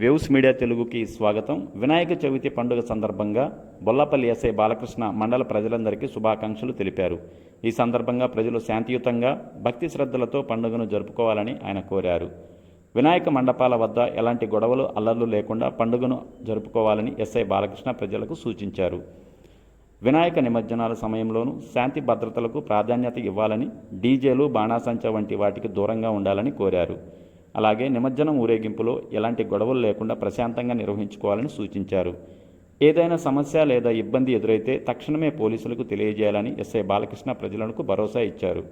Waves media తెలుగుకి స్వాగతం. వినాయక చవితి పండుగ సందర్భంగా బొల్లపల్లి ఎస్ఐ బాలకృష్ణ మండల ప్రజలందరికీ శుభాకాంక్షలు తెలిపారు. ఈ సందర్భంగా ప్రజలు శాంతియుతంగా భక్తి శ్రద్ధలతో పండుగను జరుపుకోవాలని ఆయన కోరారు. వినాయక మండపాల వద్ద ఎలాంటి గొడవలు అల్లర్లు లేకుండా పండుగను జరుపుకోవాలని ఎస్ఐ బాలకృష్ణ ప్రజలకు సూచించారు. వినాయక నిమజ్జనాల సమయంలోనూ శాంతి భద్రతలకు ప్రాధాన్యత ఇవ్వాలని డీజేలు బాణాసంచ వంటి వాటికి దూరంగా ఉండాలని కోరారు. అలాగే నిమజ్జనం ఊరేగింపులో ఎలాంటి గొడవలు లేకుండా ప్రశాంతంగా నిర్వహించుకోవాలని సూచించారు. ఏదైనా సమస్య లేదా ఇబ్బంది ఎదురైతే తక్షణమే పోలీసులకు తెలియజేయాలని ఎస్ఐ బాలకృష్ణ ప్రజలకు భరోసా ఇచ్చారు.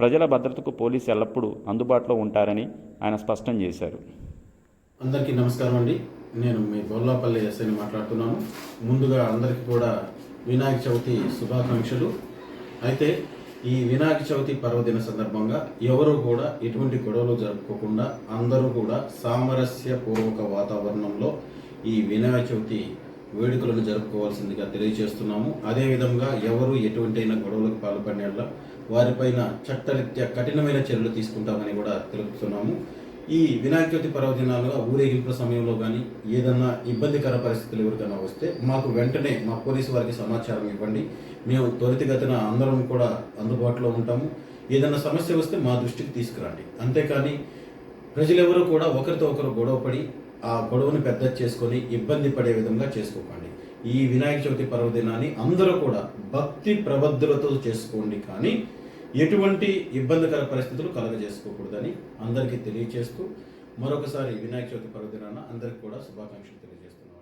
ప్రజల భద్రతకు పోలీసు ఎల్లప్పుడూ అందుబాటులో ఉంటారని ఆయన స్పష్టం చేశారు. అందరికీ నమస్కారం అండి. నేను మీ బొల్లాపల్లి ఎస్ఐని మాట్లాడుతున్నాను. ముందుగా అందరికీ కూడా వినాయక చవితి శుభాకాంక్షలు. అయితే ఈ వినాయక చవితి పర్వదిన సందర్భంగా ఎవరు కూడా ఎటువంటి గొడవలు జరుపుకోకుండా అందరూ కూడా సామరస్య పూర్వక వాతావరణంలో ఈ వినాయక చవితి వేడుకలను జరుపుకోవాల్సిందిగా తెలియజేస్తున్నాము. అదేవిధంగా ఎవరు ఎటువంటి అయినా గొడవలకు పాల్పడిన వారిపైన చట్టరీత్యా కఠినమైన చర్యలు తీసుకుంటామని కూడా తెలుపుతున్నాము. ఈ వినాయక చవితి పర్వదినాలుగా ఊరేగింపుల సమయంలో కానీ ఏదన్నా ఇబ్బందికర పరిస్థితులు ఎవరికైనా వస్తే మాకు వెంటనే మా పోలీసు వారికి సమాచారం ఇవ్వండి. మేము త్వరితగతిన అందరం కూడా అందుబాటులో ఉంటాము. ఏదైనా సమస్య వస్తే మా దృష్టికి తీసుకురండి. అంతేకాని ప్రజలెవరూ కూడా ఒకరితో ఒకరు గొడవపడి ఆ గొడవను పెద్ద చేసుకొని ఇబ్బంది పడే విధంగా చేసుకోకండి. ఈ వినాయక చవితి పర్వదినాన్ని అందరూ కూడా భక్తి ప్రబద్ధులతో చేసుకోండి. కానీ ఎటువంటి ఇబ్బందికర పరిస్థితులు కలగజేసుకోకూడదని అందరికీ తెలియజేస్తూ మరొకసారి వినాయక చవితి పర్వదినాన అందరికీ కూడా శుభాకాంక్షలు తెలియజేస్తాను